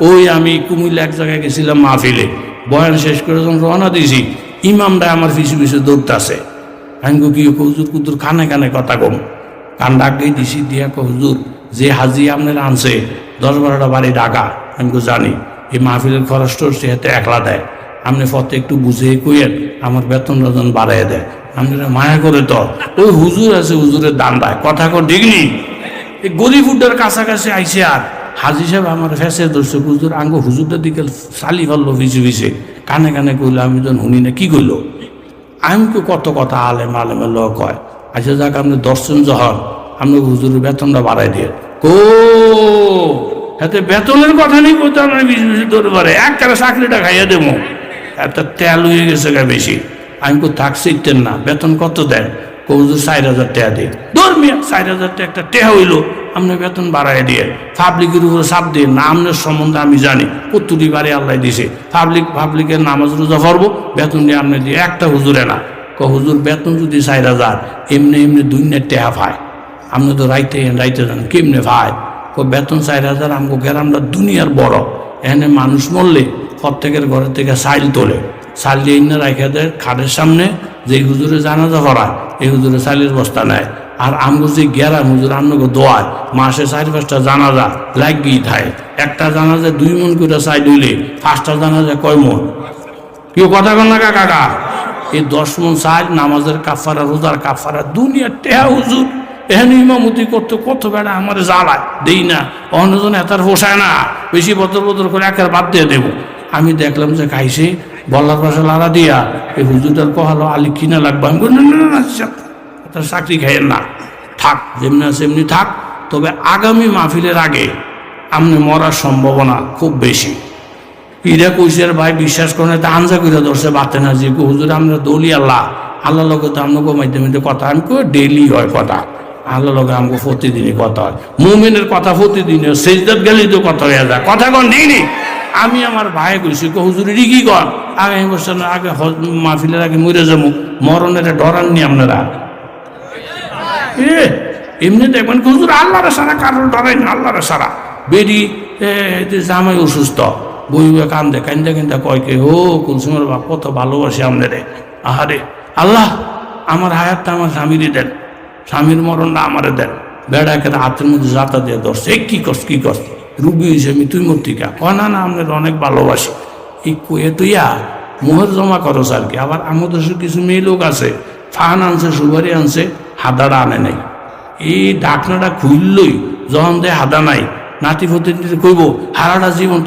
ওই আমি কুমিল্লা এক জায়গায় গেছিলাম মাহফিলে। বয়ান শেষ করে যখন রওনা দিয়েছি, ইমামরা আমার পিছু পিছু দৌড়তাছে। আমি কি হুজুর কুতুর কানে কানে কথা কম। কান ডাকই দিছি, দিয়া হুজুর, যে হাজি আপনার আনছে, দশ বারোটা বাড়ি ডাকা আমি জানি। এই মাহফিলের খরচ টরচ হাতে একলা দেয়। আপনি ফতে একটু বুঝে কইয়েন, আমার বেতন রতন বাড়াই দেয়। আপনারা মায়া করে তো। ওই হুজুর আছে, হুজুরের দান দেয়। কথা কো ডিগনি এই গরিবুড্ডার কাছাকাছি আইসে আর। হাজি সাহেব আমার ফেসে ধরছে, হুজুর আঙ্গ হুজুরটার দিকে চালি ফেলল ভিজে ভিজে। কানে কানে কইলো, আমি যখন শুনি না, কি কইলো? আমি কত কথা আলেম আলেমের লোক কয়। আচ্ছা যাক, আপনি দর্শন যখন আপনি হুজুরের বেতনটা বাড়াই দিয়ে। কো, এতে বেতনের কথা নেই কোথাও আমরা বেশি বেশি ধরে পারে এক টাকা চাকরিটা খাইয়া দেবো। এত তেল হয়ে গেছে গা বেশি। আমি কো থাক শিখতেন না। বেতন কত দেন? কো হুজুর, চার হাজার টাকা দিই ধর্মিয়া চার হাজার টাকা একটা টেহা হইল। আপনি বেতন বাড়াই দিয়ে পাবলিকের উপরে চাপ দিয়ে, না আপনার সম্বন্ধে আমি জানি কত্তুরি বাড়ি আল্লাহ দিছে। পাবলিক পাবলিকের নামাজ রোজা করব বেতন দিয়ে আপনি দিয়ে একটা হুজুরে না ক হুজুর, বেতন যদি চার হাজার এমনি এমনি দুই নেট টেহা পায় আপনি তো রাইতে রাইতে যান, কেমনে ভাই? ও বেতন চার হাজার আমগো গ্রামটা দুনিয়ার বড়। এখানে মানুষ মরলে প্রত্যেকের ঘরের থেকে সাইল তোলে। সাইল দিয়ে রাখে দেয় খাটের সামনে যে হুজুরে জানাজা করা এই হুজুরে সাইলের বস্তা নেয়। আর আমগো যে গেরাম হুজুর আমগো দোয়ায় মাসে চার পাঁচটা জানাজা লাগিয়ে থাকে একটা জানাজা দুই মন করে সাইল হইলে পাঁচটা জানাজা কয় মন কেউ কথা কন না কাকা এই দশ মন সাইল নামাজের কাফারা রোজার কাফারা দুনিয়ার টেহা হুজুর এখানে ইমামতি করতে কত বেড়া আমার জ্বালায় দেই না অন্যজন এতার পোষায় না বেশি বদল বদল করে একের বাদ দিয়ে দেবো আমি দেখলাম যে খাইছে বল্লার পাশে লাড়া দিয়া এই হুজুরটার কহালো আলি কিনা লাগবে আমি বলি, না, না তার চাকরি খাইয়েন না। থাক, যেমনি আছে এমনি থাক। তবে আগামী মাহফিলের আগে আপনি মরার সম্ভাবনা খুব বেশি। ইরা কইসের ভাই বিশ্বাস করে না তা আনজা করে ধরছে বাতে না। যে হুজুর আমরা দলি আল্লাহ। আল্লাহ লগে তো আমরা মাধ্যমে কথা আমি ডেইলি হয় কথা। আল্লাহ লগে আমাকে প্রতিদিনই কথা হয়। মুমিনের কথা প্রতিদিন সেজদাত গেলেই তো কথা হয়ে যায়। কথা কন দিইনি আমি আমার ভাই কইছি হুজুর কি কর আগামী বছর আগে মাহফিলের আগে মরে যাব। মরণের ডরাননি আপনারা। এ এমনি দেখবেন কি হুজুর আল্লাহরে সারা কারণ ডরাই না, আল্লাহরে সারা। বেরি জামাই অসুস্থ। বইবে কান্দে কান্দে কান্দে কয় কে, ও কুলসুমের বাপ, কত ভালোবাসে আপনারে আহারে, আল্লাহ, আমার হায়াতটা আমার স্বামীরই দেন। স্বামীর মরণটা আমারে দেন। বেড়াকে হাতের মধ্যে যাতা দিয়ে ধরছে। কি করস কি করস রুগী হয়েছে আমি তুই মর্তিকা। কয়, না না আপনার অনেক ভালোবাসি। এই কয়ে তুইয়া মোহর জমা করস আর কি। আবার আমাদের কিছু মেয়ে লোক আছে, ফান আনছে, সুপারি আনছে। হাদাটা আনে নাই। এই ডাকনাটা খুললই যখন দেয় হাদা নাই নাতি ফতে কইব, হারাটা জীবন